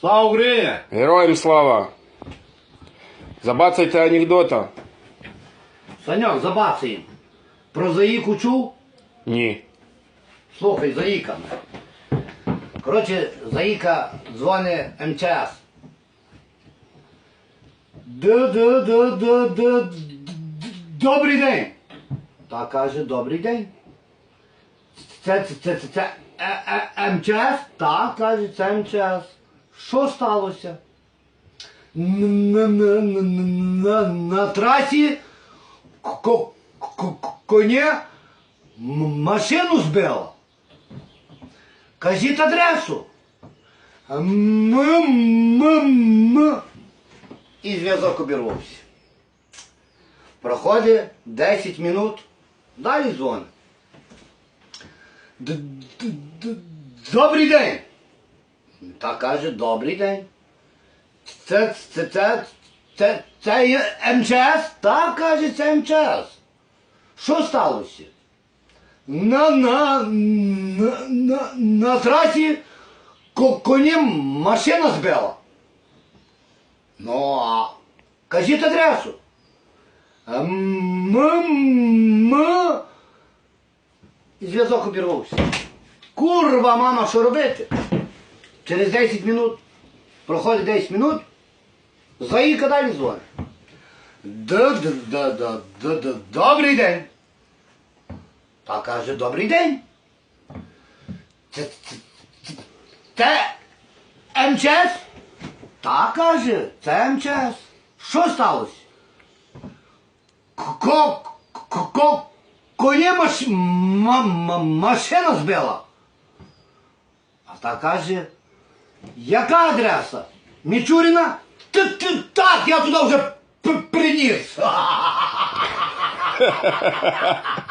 Слава Україні! Героям слава! Забацайте анекдота? Саньок, забацаємо. Про Заїку чув? Ні. Слухай, Заїка. Коротше, Заїка дзвонить МЧС. Д-д-д-д-д. Добрий день. Та каже, добрий день. Це, це, це, це, це е, е, МЧС? Так, каже, це МЧС. Що сталося? На, на, на, на, на трасі ко- ко- коня м- машину збила. Кажіть адресу. М, м, м. І зв'язок обірвався. Проходить 10 минут, далі дзвонить. Д- д- д- Добрий день. Та каже, добрий день. Це, це, це, це, це є МЧС? Так, каже, це МЧС. Що сталося? На, на, на, на, на трасі ко- коні машина збила. Ну, а кажіть адресу. М, м, І зв'язок обірвався. Курва, мама, що робити? Через 10 минут, проходить 10 минут, Заїка далі дзвонить. Д-д-д-д-д-д- Добрий день. Та каже, добрий день. Це, МЧС? Та каже, це МЧС. Що сталося? Ко, ко, ко, коні маш, ма, ма, машина збила. А та каже, яка адреса? Мічуріна? Ти, ти, так, я туди вже приніс.